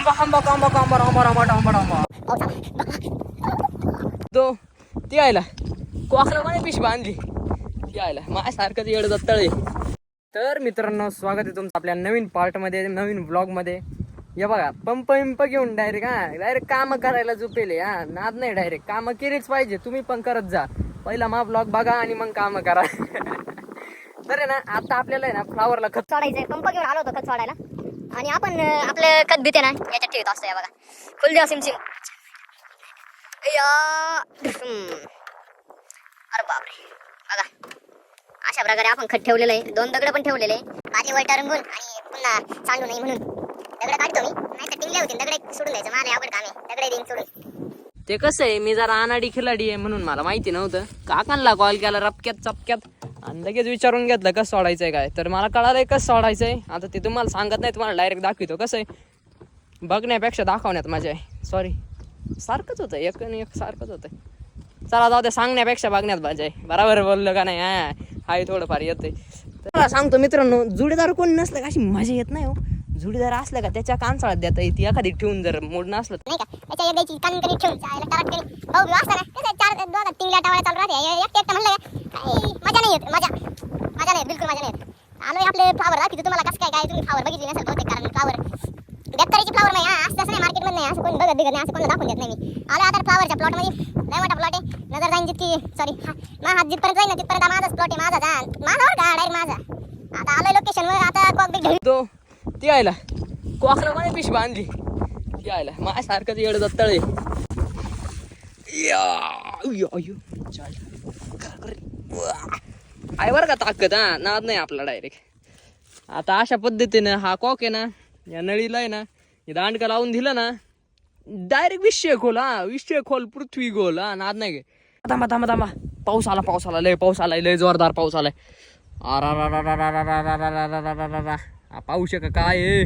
आंबा आंबा आंबा आंबा आंबा आंबा आंबा आंबा तो ती आयला. कोकला कोणी पिश बांधली ती आयला. माझ्यासारखंच एवढं दत्तळे तर मित्रांनो स्वागत आहे तुमचं आपल्या नवीन पार्टमध्ये नवीन ब्लॉगमध्ये हे बघा पंप विंप घेऊन डायरेक्ट हा डायरेक्ट कामं करायला झोपेले हा. नाद नाही डायरेक्ट कामं केलीच पाहिजे. तुम्ही पण करत जा. पहिला मा ब्लॉग बघा आणि मग कामं करा. तर आहे ना आता आपल्याला आहे ना फ्लावरला खत सोडायचंय. पंप घेऊन आलो होतो खत सोडायला. आणि आपण आपलं खत भीते ना याच्यात ठेवत असतो या बघा. खुल द्या सिमसिम हम्म. अरे बापरे. बघा. अशा प्रकारे आपण खत ठेवलेलं आहे. दोन दगड पण ठेवलेले आहे. माझे वैटा रंगून आणि पुन्हा सांडू नाही म्हणून. दगड काढतो मी. नाही तर टिंगल्या होती दगड सोडून द्यायचं मला अवघड काम आहे दगड देईन सोडून ते कसं आहे मी जरा अनाडी खिलाडी आहे म्हणून मला माहिती नव्हतं. काकांना कॉल केला रपक्यात चपक्यात. आणि लगेच विचारून घेतलं कसं सोडायचंय काय. तर मला कळालंय कसं सोडायचं आहे आता ते तुम्हाला सांगत नाही तुम्हाला डायरेक्ट दाखवितो कसं आहे. बघण्यापेक्षा दाखवण्यात मजा आहे. सॉरी सारखंच होतं एक आणि एक सारखंच होतं. चला जाऊ ते सांगण्यापेक्षा बघण्यात मजा आहे. बरोबर बोललो का नाही? हा हाय थोडंफार येतंय. तर सांगतो मित्रांनो जुडेदार कोण नसलं का अशी मजा येत नाही हो. जुडीदार असलं का त्याच्या कानसाळात देता येते एखादी ठेवून जर मूड नसलं नाही का? त्याच्या एक द्यायची कान करी ठेवून भाऊ असताना कसं चार दोघा तीन चालू राहते. एकटं म्हणलं मजा नाही येत मजा. मजा नाही बिलकुल मजा नाही येत. आलोय आपले फ्लावर दाखवतो तुम्हाला कसं काय काय तुम्ही फ्लावर बघितली नसेल बहुतेक कारण फ्लावर फ्लावर नाही हा. असं असं नाही मार्केटमध्ये नाही असं कोणी बघत बिघत नाही असं दाखवून देत नाही मी. आलो आता फ्लावरच्या प्लॉटमध्ये लय मोठा प्लॉट आहे. नजर जाईन जितकी सॉरी माझा हात जिथपर्यंत जाईन तिथपर्यंत माझाच प्लॉट आहे माझा जा. माझा का डायरेक्ट माझा. आता आलोय लोकेशनवर आता कॉक बिग ती आयला कोकला म्हणे पिश बांधली ती आयला माझ्यासारखंच येड तळे आहे बरं का ताकद हा नाद नाही आपला डायरेक्ट आता अशा पद्धतीनं हा कॉक आहे ना या नळीला आहे ना हे दांडका लावून दिलं ना डायरेक्ट विषय खोल हा विषय खोल पृथ्वी गोल हा नाद नाही गे थांबा थांबा थांबा पाऊस आला पाऊस आला लय पाऊस आलाय लय जोरदार पाऊस आलाय अरा पाहू शका काय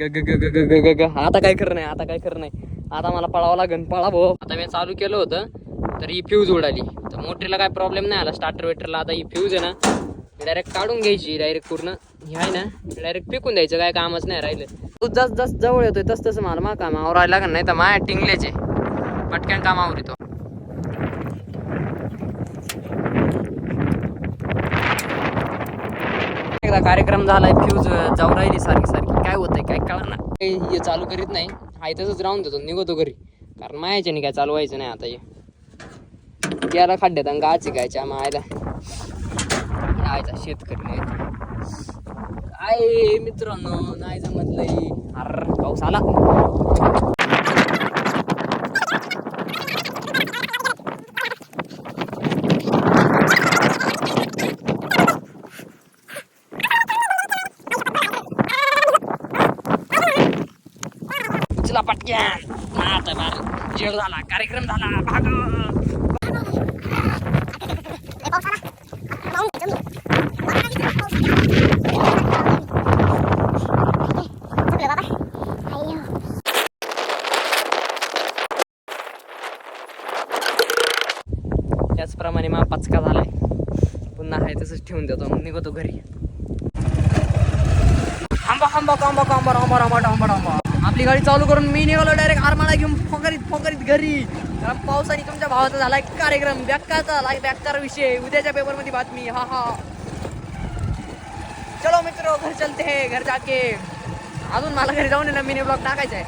ग ग ग ग ग आता काय खरं नाही आता काय खरं नाही. आता मला पळावं लागेल पळा आता मी चालू केलं होतं तर ही फ्यूज उडाली. तर मोटरीला काय प्रॉब्लेम नाही आला स्टार्टर वेटरला आता ही फ्यूज आहे ना डायरेक्ट काढून घ्यायची डायरेक्ट पूर्ण. आहे ना डायरेक्ट फेकून द्यायचं काय कामच नाही राहिलं. तू जस जस जवळ येतोय तस तसं मला मा कामावर राहिला का नाही तर माया टिंगल्याचे. पटक्यान कामावर येतो. एकदा कार्यक्रम झालाय फ्यूज जाऊ राहिली सारखी सारखी. काय होतंय काय कळणार? हे चालू करीत नाही. हाय तसंच राहून देतो निघतो घरी. कारण मायाच्याने काय चालू व्हायचं नाही आता हे. याला खड्ड्यात आणि गाची गायच्या मायला आयचा शेतकरी नाही. काय मित्रांनो नाही जमतलंय अर पाऊस आला? उचला पटक्यान आता बा जेव झाला कार्यक्रम झाला भाग त्याचप्रमाणे मग पचका झालाय. पुन्हा आहे तसंच ठेवून देतो मग निघतो घरी. आंबा आंबा आंबा आंबा आंबा आंबा आंबा आंबा आपली गाडी चालू करून मी निघालो डायरेक्ट आरमाला घेऊन फोकरीत फोकरीत घरी. कारण पावसाने तुमच्या भावाचा झालाय कार्यक्रम बेकारचा लाईक बेकार विषय. उद्याच्या पेपरमध्ये बातमी हा हा. चलो मित्र घर चलते है घर जाके. अजून मला घरी जाऊन आहे ना मिनी ब्लॉग टाकायचा आहे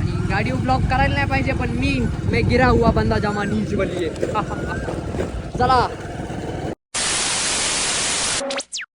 आणि गाडी ब्लॉग करायला नाही पाहिजे पण मी मी गिरा हुआ बंदा जमा नीच बनी चला.